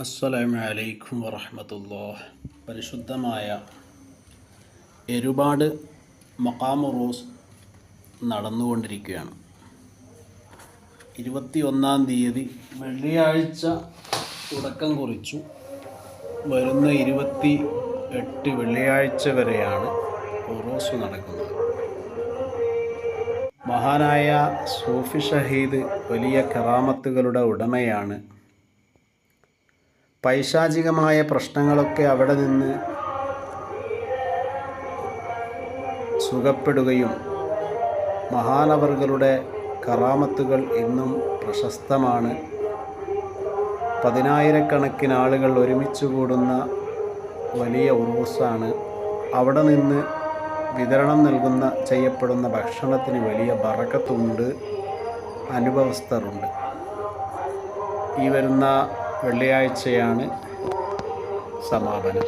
അസ്സലാമു അലൈക്കും വറഹമത്തുല്ലാ പരിശുദ്ധമായ ഒരുപാട് മക്കാമു റോസ് നടന്നുകൊണ്ടിരിക്കുകയാണ്. ഇരുപത്തി ഒന്നാം തീയതി വെള്ളിയാഴ്ച തുടക്കം കുറിച്ചു. വരുന്ന ഇരുപത്തി എട്ട് വെള്ളിയാഴ്ച വരെയാണ് ഉറൂസ് നടക്കുന്നത്. മഹാനായ സൂഫി ഷഹീദ് വലിയ കറാമത്തുകളുടെ ഉടമയാണ് പൈശാചികമായ പ്രശ്നങ്ങളൊക്കെ അവിടെ നിന്ന് സുഖപ്പെടുകയും മഹാനവറുകളുടെ കറാമത്തുകൾ ഇന്നും പ്രശസ്തമാണ്. പതിനായിരക്കണക്കിന് ആളുകൾ ഒരുമിച്ച് കൂടുന്ന വലിയ ഉറൂസാണ് അവിടെ നിന്ന് വിതരണം നൽകുന്ന ചെയ്യപ്പെടുന്ന ഭക്ഷണത്തിന് വലിയ ബറക്കത്തുണ്ട് അനുഭവസ്ഥറുണ്ട് ഈ വരുന്ന വെള്ളിയാഴ്ചയാണ് സമാപനം.